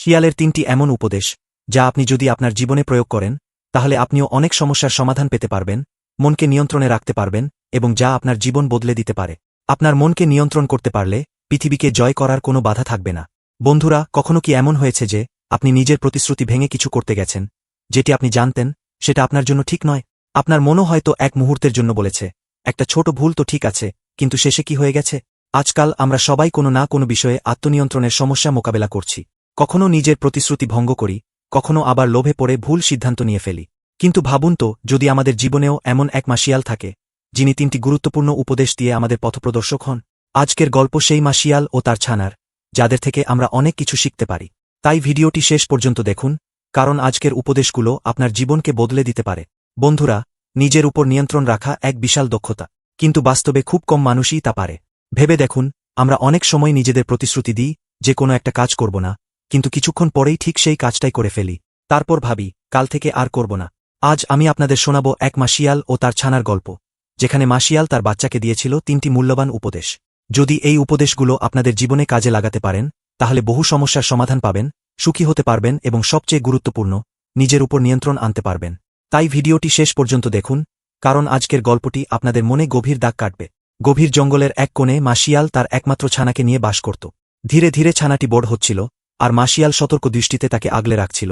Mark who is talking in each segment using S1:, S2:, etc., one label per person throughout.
S1: শিয়ালের তিনটি এমন উপদেশ, যা আপনি যদি আপনার জীবনে প্রয়োগ করেন, তাহলে আপনিও অনেক সমস্যার সমাধান পেতে পারবেন, মনকে নিয়ন্ত্রণে রাখতে পারবেন, এবং যা আপনার জীবন বদলে দিতে পারে। আপনার মনকে নিয়ন্ত্রণ করতে পারলে, পৃথিবীকে জয় করার কোনো বাধা থাকবে না। বন্ধুরা, কখনো কি এমন হয়েছে যে, আপনি নিজের প্রতিশ্রুতি ভেঙে কিছু করতে গেছেন? যেটি আপনি জানতেন, সেটা আপনার জন্য ঠিক নয়। আপনার মনও হয়তো এক মুহূর্তের জন্য বলেছে, একটা ছোট ভুল তো ঠিক আছে, কিন্তু শেষে কি হয়ে গেছে? আজকাল আমরা সবাই কোনো না কোনো বিষয়ে আত্মনিয়ন্ত্রণের সমস্যা মোকাবেলা করছি। কখনো নিজের প্রতিশ্রুতি ভঙ্গ করি, কখনো আবার লোভে পড়ে ভুল সিদ্ধান্ত নিয়ে ফেলি। কিন্তু ভাবুন তো, যদি আমাদের জীবনেও এমন এক মাসিয়াল থাকে, যিনি তিনটি গুরুত্বপূর্ণ উপদেশ দিয়ে আমাদের পথপ্রদর্শক হন, আজকের গল্প সেই মাসিয়াল ও তার ছানার, যাদের থেকে আমরা অনেক কিছু শিখতে পারি। তাই ভিডিওটি শেষ পর্যন্ত দেখুন, কারণ আজকের উপদেশগুলো আপনার জীবনকে বদলে দিতে পারে। বন্ধুরা, নিজের উপর নিয়ন্ত্রণ রাখা এক বিশাল দক্ষতা, কিন্তু বাস্তবে খুব কম মানুষই তা পারে। ভেবে দেখুন, আমরা অনেক সময় নিজেদের প্রতিশ্রুতি দিই, যে কোনো একটা কাজ করব না কিন্তু কিছুক্ষণ পরেই ঠিক সেই কাজটাই করে ফেলি। তারপর ভাবি, কাল থেকে আর করব না। আজ আমি আপনাদের শোনাব এক মাসিয়াল ও তার ছানার গল্প, যেখানে মাসিয়াল তার বাচ্চাকে দিয়েছিল তিনটি মূল্যবান উপদেশ। যদি এই উপদেশগুলো আপনাদের জীবনে কাজে লাগাতে পারেন, তাহলে বহু সমস্যার সমাধান পাবেন, সুখী হতে পারবেন এবং সবচেয়ে গুরুত্বপূর্ণ, নিজের উপর নিয়ন্ত্রণ আনতে পারবেন। তাই ভিডিওটি শেষ পর্যন্ত দেখুন, কারণ আজকের গল্পটি আপনাদের মনে গভীর দাগ কাটবে। গভীর জঙ্গলের এক কোণে মাসিয়াল তার একমাত্র ছানাকে নিয়ে বাস করত। ধীরে ধীরে ছানাটি বড় হচ্ছিল আর মাসিয়াল সতর্ক দৃষ্টিতে তাকে আগলে রাখছিল,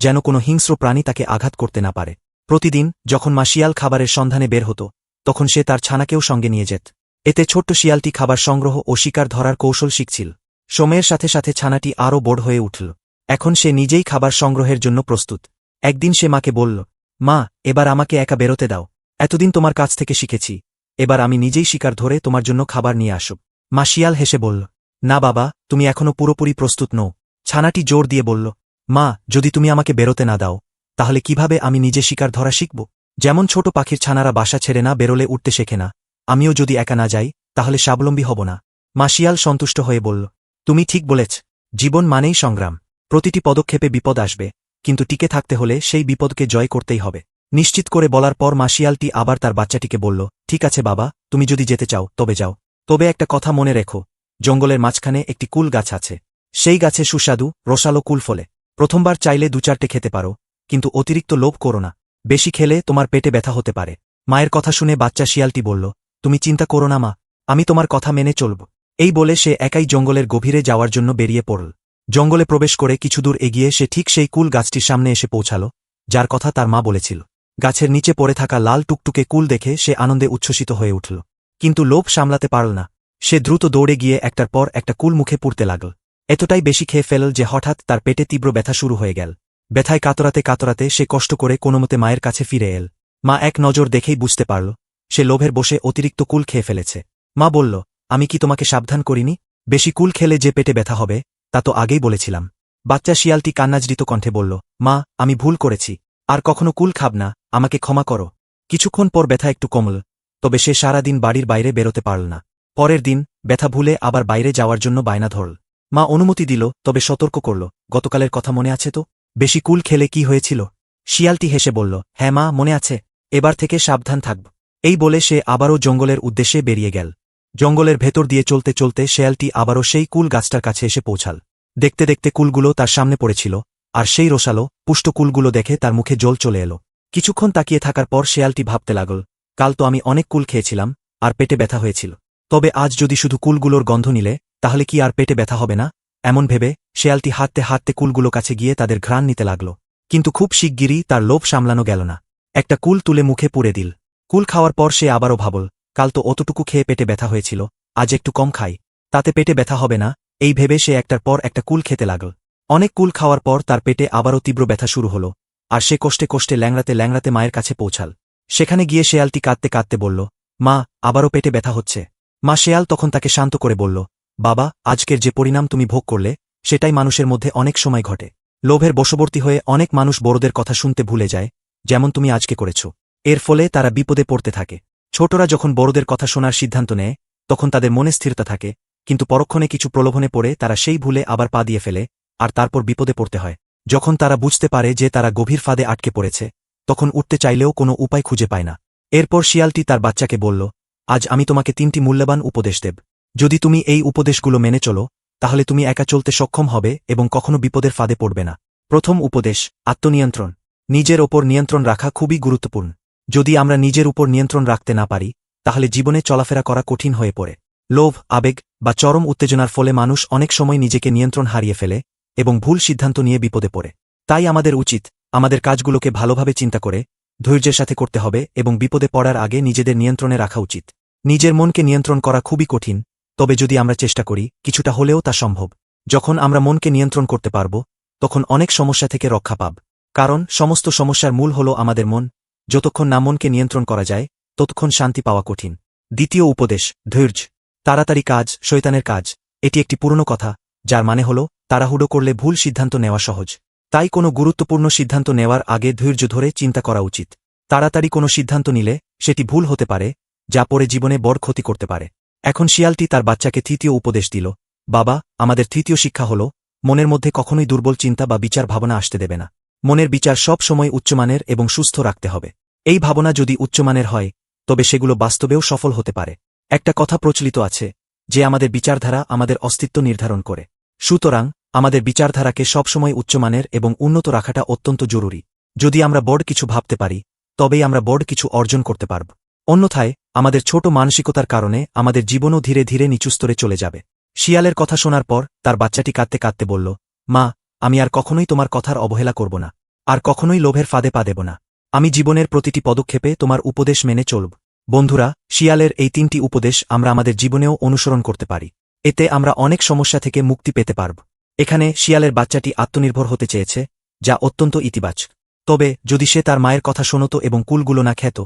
S1: যেন কোনো হিংস্র প্রাণী তাকে আঘাত করতে না পারে। প্রতিদিন যখন মাসিয়াল খাবারের সন্ধানে বের হতো, তখন সে তার ছানাকেও সঙ্গে নিয়ে যেত। এতে ছোট্ট শিয়ালটি খাবার সংগ্রহ ও শিকার ধরার কৌশল শিখছিল। সময়ের সাথে সাথে ছানাটি আরও বড় হয়ে উঠল। এখন সে নিজেই খাবার সংগ্রহের জন্য প্রস্তুত। একদিন সে মাকে বলল, মা, এবার আমাকে একা বেরোতে দাও। এতদিন তোমার কাছ থেকে শিখেছি। এবার আমি নিজেই শিকার ধরে তোমার জন্য খাবার নিয়ে আসব। মা শিয়াল হেসে বলল, না বাবা, তুমি এখনও পুরোপুরি প্রস্তুত নও। ছানাটি জোর দিয়ে বলল, মা, যদি তুমি আমাকে বেরোতে না দাও, তাহলে কীভাবে আমি নিজে শিকার ধরা শিখব? যেমন ছোট পাখির ছানারা বাসা ছেড়ে না বেরোলে উঠতে শেখে না। আমিও যদি একা না যাই, তাহলে স্বাবলম্বী হব না। মা শিয়াল সন্তুষ্ট হয়ে বলল, তুমি ঠিক বলেছ, জীবন মানেই সংগ্রাম। প্রতিটি পদক্ষেপে বিপদ আসবে, কিন্তু টিকে থাকতে হলে সেই বিপদকে জয় করতেই হবে। নিশ্চিত করে বলার পর মাসিয়ালটি আবার তার বাচ্চাটিকে বলল, ঠিক আছে বাবা, তুমি যদি যেতে চাও, তবে যাও। তবে একটা কথা মনে রেখো, জঙ্গলের মাঝখানে একটি কুল গাছ আছে। সেই গাছে সুস্বাদু, রসালো কুল ফলে। প্রথমবার চাইলে দু চারটে খেতে পারো, কিন্তু অতিরিক্ত লোভ করো না। বেশি খেলে তোমার পেটে ব্যথা হতে পারে। মায়ের কথা শুনে বাচ্চা শিয়ালটি বলল, তুমি চিন্তা করো না, মা। আমি তোমার কথা মেনে চলব। এই বলে সে একাই জঙ্গলের গভীরে যাওয়ার জন্য বেরিয়ে পড়ল। জঙ্গলে প্রবেশ করে কিছুদূর এগিয়ে সে ঠিক সেই কুল গাছটির সামনে এসে পৌঁছাল, যার কথা তার মা বলেছিল। গাছের নিচে পড়ে থাকা লাল টুকটুকে কুল দেখে সে আনন্দে উচ্ছ্বসিত হয়ে উঠল। কিন্তু লোভ সামলাতে পারল না। সে দ্রুত দৌড়ে গিয়ে একটার পর একটা কুল মুখে পুড়তে লাগল। এতটাই বেশি খেয়ে ফেলল যে হঠাৎ তার পেটে তীব্র ব্যথা শুরু হয়ে গেল। ব্যথায় কাতরাতে কাতরাতে সে কষ্ট করে কোনোমতে মায়ের কাছে ফিরে এল। মা এক নজর দেখেই বুঝতে পারল, সে লোভের বসে অতিরিক্ত কুল খেয়ে ফেলেছে। মা বলল, আমি কি তোমাকে সাবধান করিনি? বেশি কুল খেলে যে পেটে ব্যথা হবে, তা তো আগেই বলেছিলাম। বাচ্চা শিয়ালটি কান্নাজড়িত কণ্ঠে বলল, মা, আমি ভুল করেছি। আর কখনো কুল খাব না, আমাকে ক্ষমা করো। কিছুক্ষণ পর ব্যথা একটু কমল, তবে সে সারাদিন বাড়ির বাইরে বেরোতে পারল না। পরের দিন ব্যথা ভুলে আবার বাইরে যাওয়ার জন্য বায়না ধরল। মা অনুমতি দিল, তবে সতর্ক করল, গতকালের কথা মনে আছে তো? বেশি কুল খেলে কি হয়েছিল? শিয়ালটি হেসে বলল হ্যাঁ মা, মনে আছে, এবার থেকে সাবধান থাকব। এই বলে সে আবারও জঙ্গলের উদ্দেশ্যে বেরিয়ে গেল। জঙ্গলের ভেতর দিয়ে চলতে চলতে শেয়ালটি আবারও সেই কুল গাছটার কাছে এসে পৌঁছাল। দেখতে দেখতে কুলগুলো তার সামনে পড়েছিল, আর সেই রসালো, পুষ্ট কুলগুলো দেখে তার মুখে জল চলে এলো। কিছুক্ষণ তাকিয়ে থাকার পর শেয়ালটি ভাবতে লাগল, কাল তো আমি অনেক কুল খেয়েছিলাম, আর পেটে ব্যথা হয়েছিল। তবে আজ যদি শুধু কুলগুলোর গন্ধ নিলে তাহলে কি আর পেটে ব্যথা হবে না? এমন ভেবে শেয়ালটি হাঁটতে হাঁটতে কুলগুলো কাছে গিয়ে তাদের ঘ্রাণ নিতে লাগল। কিন্তু খুব শিগগিরই তার লোভ সামলানো গেল না। একটা কুল তুলে মুখে পুড়ে দিল। কুল খাওয়ার পর সে আবারও ভাবল, কাল তো অতটুকু খেয়ে পেটে ব্যথা হয়েছিল, আজ একটু কম খাই। তাতে পেটে ব্যথা হবে না, এই ভেবে সে একটার পর একটা কুল খেতে লাগল। অনেক কুল খাওয়ার পর তার পেটে আবারও তীব্র ব্যথা শুরু হল, আর সে কষ্টে কষ্টে ল্যাংড়াতে ল্যাংড়াতে মায়ের কাছে পৌঁছাল। সেখানে গিয়ে শেয়ালটি কাঁদতে কাঁদতে বলল, মা, আবারও পেটে ব্যথা হচ্ছে। মা শেয়াল তখন তাকে শান্ত করে বলল বাবা, আজকের যে পরিণাম তুমি ভোগ করলে, সেটাই মানুষের মধ্যে অনেক সময় ঘটে। লোভের বশবর্তী হয়ে অনেক মানুষ বড়দের কথা শুনতে ভুলে যায়, যেমন তুমি আজকে করেছ। এর ফলে তারা বিপদে পড়তে থাকে। ছোটরা যখন বড়দের কথা শোনার সিদ্ধান্ত নেয়, তখন তাদের মনে স্থিরতা থাকে, কিন্তু পরক্ষণে কিছু প্রলোভনে পড়ে তারা সেই ভুলে আবার পা দিয়ে ফেলে, আর তারপর বিপদে পড়তে হয়। যখন তারা বুঝতে পারে যে তারা গভীর ফাঁদে আটকে পড়েছে, তখন উঠতে চাইলেও কোনো উপায় খুঁজে পায় না। এরপর শিয়ালটি তার বাচ্চাকে বলল, আজ আমি তোমাকে তিনটি মূল্যবান উপদেশ দেব। যদি তুমি এই উপদেশগুলো মেনে চলো, তাহলে তুমি একা চলতে সক্ষম হবে এবং কখনো বিপদের ফাঁদে পড়বে না। প্রথম উপদেশ, আত্মনিয়ন্ত্রণ। নিজের ওপর নিয়ন্ত্রণ রাখা খুবই গুরুত্বপূর্ণ। যদি আমরা নিজের উপর নিয়ন্ত্রণ রাখতে না পারি, তাহলে জীবনে চলাফেরা করা কঠিন হয়ে পড়ে। লোভ, আবেগ বা চরম উত্তেজনার ফলে মানুষ অনেক সময় নিজেকে নিয়ন্ত্রণ হারিয়ে ফেলে এবং ভুল সিদ্ধান্ত নিয়ে বিপদে পড়ে। তাই আমাদের উচিত, আমাদের কাজগুলোকে ভালোভাবে চিন্তা করে, ধৈর্যের সাথে করতে হবে এবং বিপদে পড়ার আগে নিজেদের নিয়ন্ত্রণে রাখা উচিত। নিজের মনকে নিয়ন্ত্রণ করা খুবই কঠিন তবে যদি আমরা চেষ্টা করি, কিছুটা হলেও তা সম্ভব। যখন আমরা মনকে নিয়ন্ত্রণ করতে পারব, তখন অনেক সমস্যা থেকে রক্ষা পাব। কারণ, সমস্ত সমস্যার মূল হল আমাদের মন। যতক্ষণ না মনকে নিয়ন্ত্রণ করা যায়, ততক্ষণ শান্তি পাওয়া কঠিন। দ্বিতীয় উপদেশ, ধৈর্য। তাড়াতাড়ি কাজ শৈতানের কাজ, এটি একটি পুরনো কথা, যার মানে হল, তাড়াহুড়ো করলে ভুল সিদ্ধান্ত নেওয়া সহজ। তাই কোনো গুরুত্বপূর্ণ সিদ্ধান্ত নেওয়ার আগে ধৈর্য ধরে চিন্তা করা উচিত। তাড়াতাড়ি কোনো সিদ্ধান্ত নিলে, সেটি ভুল হতে পারে, যা পরে জীবনে বড় ক্ষতি করতে পারে। এখন শিয়ালটি তার বাচ্চাকে তৃতীয় উপদেশ দিল, বাবা, আমাদের তৃতীয় শিক্ষা হল, মনের মধ্যে কখনোই দুর্বল চিন্তা বা বিচার ভাবনা আসতে দেবে না। মনের বিচার সব সময় উচ্চমানের এবং সুস্থ রাখতে হবে। এই ভাবনা যদি উচ্চমানের হয়, তবে সেগুলো বাস্তবেও সফল হতে পারে। একটা কথা প্রচলিত আছে, যে আমাদের বিচারধারা আমাদের অস্তিত্ব নির্ধারণ করে। সুতরাং, আমাদের বিচারধারাকে সবসময় উচ্চমানের এবং উন্নত রাখাটা অত্যন্ত জরুরি। যদি আমরা বড় কিছু ভাবতে পারি, তবেই আমরা বড় কিছু অর্জন করতে পারব। অন্যথায়, আমাদের ছোট মানসিকতার কারণে আমাদের জীবনও ধীরে ধীরে নিচুস্তরে চলে যাবে। শিয়ালের কথা শোনার পর, তার বাচ্চাটি কাঁদতে কাঁদতে বলল, মা, আমি আর কখনোই তোমার কথার অবহেলা করব না, আর কখনোই লোভের ফাঁদে পা দেব না। আমি জীবনের প্রতিটি পদক্ষেপে তোমার উপদেশ মেনে চলব। বন্ধুরা, শিয়ালের এই তিনটি উপদেশ আমরা আমাদের জীবনেও অনুসরণ করতে পারি। এতে আমরা অনেক সমস্যা থেকে মুক্তি পেতে পারব। এখানে শিয়ালের বাচ্চাটি আত্মনির্ভর হতে চেয়েছে, যা অত্যন্ত ইতিবাচক। তবে, যদি সে তার মায়ের কথা শোনত এবং কুলগুলো না খেত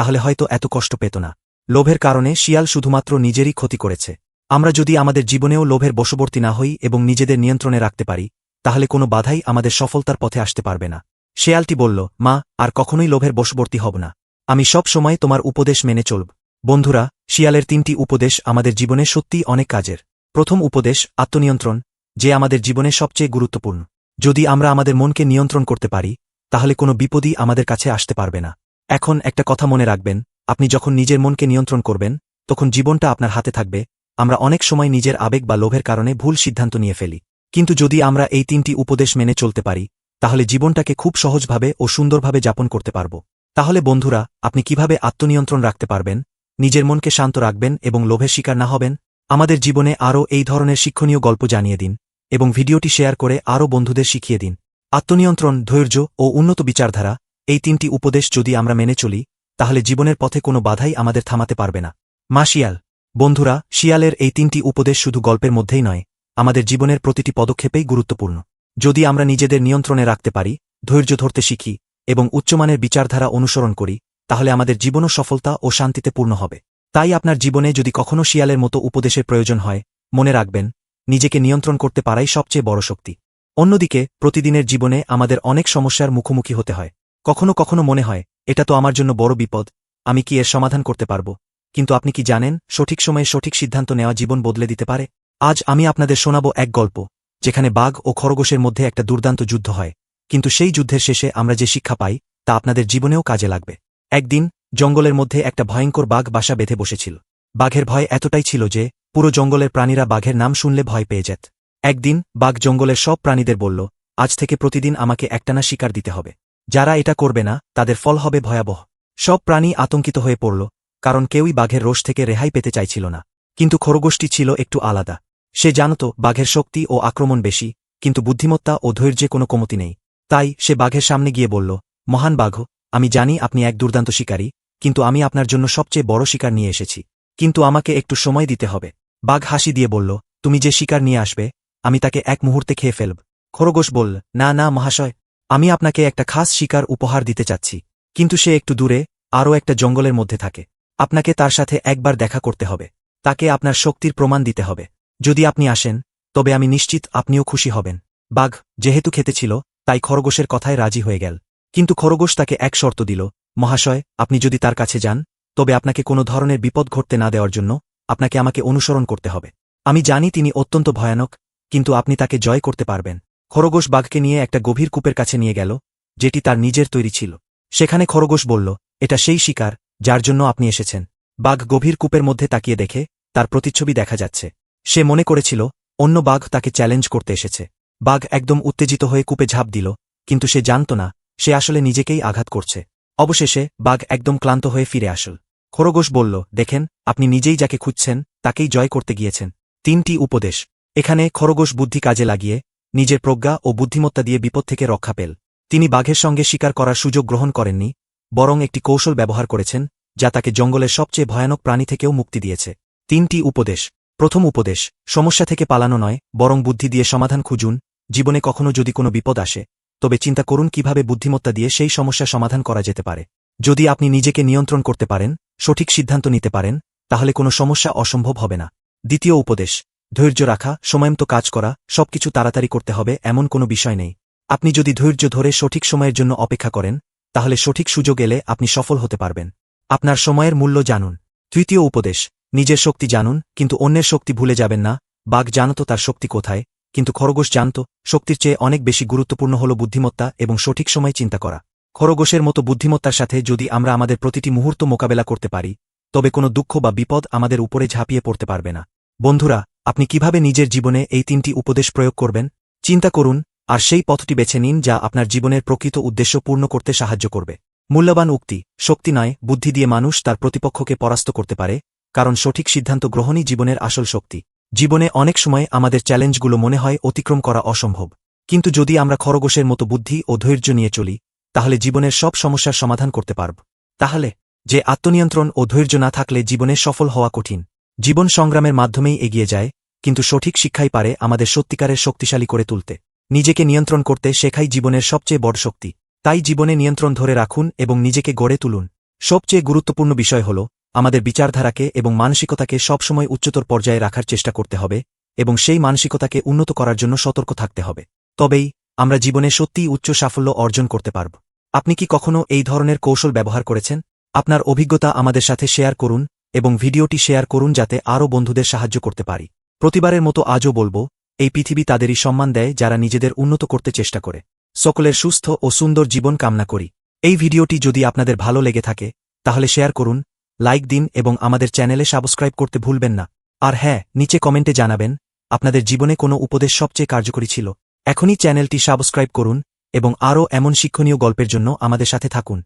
S1: তাহলে হয়তো এত কষ্ট পেত না। লোভের কারণে শিয়াল শুধুমাত্র নিজেরই ক্ষতি করেছে। আমরা যদি আমাদের জীবনেও লোভের বশবর্তী না হই এবং নিজেদের নিয়ন্ত্রণে রাখতে পারি, তাহলে কোনো বাধাই আমাদের সফলতার পথে আসতে পারবে না। শেয়ালটি বলল, মা, আর কখনোই লোভের বশবর্তী হব না। আমি সব সময় তোমার উপদেশ মেনে চলব। বন্ধুরা, শিয়ালের তিনটি উপদেশ আমাদের জীবনে সত্যিই অনেক কাজের। প্রথম উপদেশ, আত্মনিয়ন্ত্রণ, যে আমাদের জীবনে সবচেয়ে গুরুত্বপূর্ণ। যদি আমরা আমাদের মনকে নিয়ন্ত্রণ করতে পারি, তাহলে কোনো বিপদই আমাদের কাছে আসতে পারবে না। এখন একটা কথা মনে রাখবেন, আপনি যখন নিজের মনকে নিয়ন্ত্রণ করবেন, তখন জীবনটা আপনার হাতে থাকবে, আমরা অনেক সময় নিজের আবেগ বা লোভের কারণে ভুল সিদ্ধান্ত নিয়ে ফেলি। কিন্তু যদি আমরা এই তিনটি উপদেশ মেনে চলতে পারি, তাহলে জীবনটাকে খুব সহজভাবে ও সুন্দরভাবে যাপন করতে পারব। তাহলে বন্ধুরা, আপনি কীভাবে আত্মনিয়ন্ত্রণ রাখতে পারবেন, নিজের মনকে শান্ত রাখবেন এবং লোভের শিকার না হবেন, আমাদের জীবনে আরও এই ধরনের শিক্ষণীয় গল্প জানিয়ে দিন এবং ভিডিওটি শেয়ার করে আরও বন্ধুদের শিখিয়ে দিন। আত্মনিয়ন্ত্রণ, ধৈর্য ও উন্নত বিচারধারা এই তিনটি উপদেশ যদি আমরা মেনে চলি, তাহলে জীবনের পথে কোনো বাধাই আমাদের থামাতে পারবে না। মা শিয়াল, বন্ধুরা, শিয়ালের এই তিনটি উপদেশ শুধু গল্পের মধ্যেই নয়, আমাদের জীবনের প্রতিটি পদক্ষেপেই গুরুত্বপূর্ণ। যদি আমরা নিজেদের নিয়ন্ত্রণে রাখতে পারি, ধৈর্য ধরতে শিখি, এবং উচ্চমানের বিচারধারা অনুসরণ করি, তাহলে আমাদের জীবনও সফলতা ও শান্তিতে পূর্ণ হবে। তাই আপনার জীবনে যদি কখনও শিয়ালের মতো উপদেশের প্রয়োজন হয়, মনে রাখবেন, নিজেকে নিয়ন্ত্রণ করতে পারাই সবচেয়ে বড় শক্তি। অন্যদিকে, প্রতিদিনের জীবনে আমাদের অনেক সমস্যার মুখোমুখি হতে হয়। কখনো কখনো মনে হয়, এটা তো আমার জন্য বড় বিপদ, আমি কি এর সমাধান করতে পারব? কিন্তু আপনি কি জানেন, সঠিক সময়ে সঠিক সিদ্ধান্ত নেওয়া জীবন বদলে দিতে পারে? আজ আমি আপনাদের শোনাব এক গল্প, যেখানে বাঘ ও খরগোশের মধ্যে একটা দুর্দান্ত যুদ্ধ হয়। কিন্তু সেই যুদ্ধের শেষে আমরা যে শিক্ষা পাই, তা আপনাদের জীবনেও কাজে লাগবে। একদিন, জঙ্গলের মধ্যে একটা ভয়ঙ্কর বাঘ বাসা বেঁধে বসেছিল। বাঘের ভয় এতটাই ছিল যে, পুরো জঙ্গলের প্রাণীরা বাঘের নাম শুনলে ভয় পেয়ে যেত। একদিন, বাঘ জঙ্গলের সব প্রাণীদের বলল, আজ থেকে প্রতিদিন আমাকে একটানা শিকার দিতে হবে। যারা এটা করবে না, তাদের ফল হবে ভয়াবহ। সব প্রাণী আতঙ্কিত হয়ে পড়ল, কারণ কেউই বাঘের রোষ থেকে রেহাই পেতে চাইছিল না। কিন্তু খরগোষ্ঠী ছিল একটু আলাদা। সে জানত, বাঘের শক্তি ও আক্রমণ বেশি, কিন্তু বুদ্ধিমত্তা ও ধৈর্যে কোনো কমতি নেই। তাই সে বাঘের সামনে গিয়ে বলল, মহান বাঘ, আমি জানি আপনি এক দুর্দান্ত শিকারী, কিন্তু আমি আপনার জন্য সবচেয়ে বড় শিকার নিয়ে এসেছি। কিন্তু আমাকে একটু সময় দিতে হবে। বাঘ হাসি দিয়ে বলল, তুমি যে শিকার নিয়ে আসবে, আমি তাকে এক মুহূর্তে খেয়ে ফেলব। খরগোশ বলল, না না, মহাশয় আমি আপনাকে একটা খাস শিকার উপহার দিতে চাচ্ছি, কিন্তু সে একটু দূরে, আরও একটা জঙ্গলের মধ্যে থাকে। আপনাকে তার সাথে একবার দেখা করতে হবে। তাকে আপনার শক্তির প্রমাণ দিতে হবে। যদি আপনি আসেন, তবে আমি নিশ্চিত আপনিও খুশি হবেন। বাঘ, যেহেতু খেতেছিল তাই খরগোশের কথায় রাজি হয়ে গেল। কিন্তু খরগোশ তাকে এক শর্ত দিল, মহাশয়, আপনি যদি তার কাছে যান, তবে আপনাকে কোনো ধরনের বিপদ ঘটতে না দেওয়ার জন্য আপনাকে আমাকে অনুসরণ করতে হবে। আমি জানি তিনি অত্যন্ত ভয়ানক, কিন্তু আপনি তাকে জয় করতে পারবেন। খরগোশ বাঘকে নিয়ে একটা গভীর কূপের কাছে নিয়ে গেল, যেটি তার নিজের তৈরি ছিল। সেখানে খরগোশ বলল, এটা সেই শিকার, যার জন্য আপনি এসেছেন। বাঘ গভীর কূপের মধ্যে তাকিয়ে দেখে, তার প্রতিচ্ছবি দেখা যাচ্ছে। সে মনে করেছিল, অন্য বাঘ তাকে চ্যালেঞ্জ করতে এসেছে। বাঘ একদম উত্তেজিত হয়ে কূপে ঝাঁপ দিল, কিন্তু সে জানত না, সে আসলে নিজেকেই আঘাত করছে। অবশেষে, বাঘ একদম ক্লান্ত হয়ে ফিরে আসল। খরগোশ বলল, দেখেন, আপনি নিজেই যাকে খুঁজছেন, তাকেই জয় করতে গিয়েছেন। তিনটি উপদেশ। এখানে খরগোশ বুদ্ধি কাজে লাগিয়ে নিজের প্রজ্ঞা ও বুদ্ধিমত্তা দিয়ে বিপদ থেকে রক্ষা পেল। তিনি বাঘের সঙ্গে শিকার করার সুযোগ গ্রহণ করেননি, বরং একটি কৌশল ব্যবহার করেছেন, যা তাকে জঙ্গলের সবচেয়ে ভয়ানক প্রাণী থেকেও মুক্তি দিয়েছে। তিনটি উপদেশ। প্রথম উপদেশ, সমস্যা থেকে পালানো নয়, বরং বুদ্ধি দিয়ে সমাধান খুঁজুন, জীবনে কখনো যদি কোনো বিপদ আসে, তবে চিন্তা করুন কীভাবে বুদ্ধিমত্তা দিয়ে সেই সমস্যা সমাধান করা যেতে পারে। যদি আপনি নিজেকে নিয়ন্ত্রণ করতে পারেন, সঠিক সিদ্ধান্ত নিতে পারেন, তাহলে কোনো সমস্যা অসম্ভব হবে না। দ্বিতীয় উপদেশ ধৈর্য রাখা, সময়মতো কাজ করা, সবকিছু তাড়াতাড়ি করতে হবে, এমন কোনো বিষয় নেই। আপনি যদি ধৈর্য ধরে সঠিক সময়ের জন্য অপেক্ষা করেন, তাহলে সঠিক সুযোগ এলে আপনি সফল হতে পারবেন। আপনার সময়ের মূল্য জানুন। তৃতীয় উপদেশ, নিজের শক্তি জানুন, কিন্তু অন্যের শক্তি ভুলে যাবেন না। বাঘ জানত তার শক্তি কোথায়, কিন্তু খরগোশ জানত, শক্তির চেয়ে অনেক বেশি গুরুত্বপূর্ণ হল বুদ্ধিমত্তা এবং সঠিক সময় চিন্তা করা। খরগোশের মতো বুদ্ধিমত্তার সাথে যদি আমরা আমাদের প্রতিটি মুহূর্ত মোকাবেলা করতে পারি, তবে কোনো দুঃখ বা বিপদ আমাদের উপরে ঝাঁপিয়ে পড়তে পারবে না। বন্ধুরা আপনি কীভাবে নিজের জীবনে এই তিনটি উপদেশ প্রয়োগ করবেন? চিন্তা করুন, আর সেই পথটি বেছে নিন যা আপনার জীবনের প্রকৃত উদ্দেশ্য পূর্ণ করতে সাহায্য করবে। মূল্যবান উক্তি, শক্তি নয়, বুদ্ধি দিয়ে মানুষ তার প্রতিপক্ষকে পরাস্ত করতে পারে, কারণ সঠিক সিদ্ধান্ত গ্রহণই জীবনের আসল শক্তি। জীবনে অনেক সময় আমাদের চ্যালেঞ্জগুলো মনে হয় অতিক্রম করা অসম্ভব। কিন্তু যদি আমরা খরগোশের মতো বুদ্ধি ও ধৈর্য নিয়ে চলি, তাহলে জীবনের সব সমস্যার সমাধান করতে পারব। তাহলে, যে আত্মনিয়ন্ত্রণ ও ধৈর্য না থাকলে জীবনে সফল হওয়া কঠিন। জীবন সংগ্রামের মাধ্যমেই এগিয়ে যায় কিন্তু সঠিক শিক্ষাই পারে আমাদের সত্যিকারের শক্তিশালী করে তুলতে। নিজেকে নিয়ন্ত্রণ করতে শেখাই জীবনের সবচেয়ে বড় শক্তি। তাই জীবনে নিয়ন্ত্রণ ধরে রাখুন এবং নিজেকে গড়ে তুলুন। সবচেয়ে গুরুত্বপূর্ণ বিষয় হল, আমাদের বিচারধারাকে এবং মানসিকতাকে সবসময় উচ্চতর পর্যায়ে রাখার চেষ্টা করতে হবে এবং সেই মানসিকতাকে উন্নত করার জন্য সতর্ক থাকতে হবে। তবেই আমরা জীবনে সত্যিই উচ্চ সাফল্য অর্জন করতে পারব। আপনি কি কখনও এই ধরনের কৌশল ব্যবহার করেছেন? আপনার অভিজ্ঞতা আমাদের সাথে শেয়ার করুন এবং ভিডিওটি শেয়ার করুন যাতে আরও বন্ধুদের সাহায্য করতে পারি। প্রতিবারের মতো আজও বলব, এই পৃথিবী তাদেরই সম্মান দেয় যারা নিজেদের উন্নত করতে চেষ্টা করে। সকলের সুস্থ ও সুন্দর জীবন কামনা করি। এই ভিডিওটি যদি আপনাদের ভালো লেগে থাকে, তাহলে শেয়ার করুন, লাইক দিন এবং আমাদের চ্যানেলে সাবস্ক্রাইব করতে ভুলবেন না। আর হ্যাঁ নিচে কমেন্টে জানাবেন, আপনাদের জীবনে কোনো উপদেশ সবচেয়ে কার্যকরী ছিল। এখনই চ্যানেলটি সাবস্ক্রাইব করুন এবং আরও এমন শিক্ষণীয় গল্পের জন্য আমাদের সাথে থাকুন।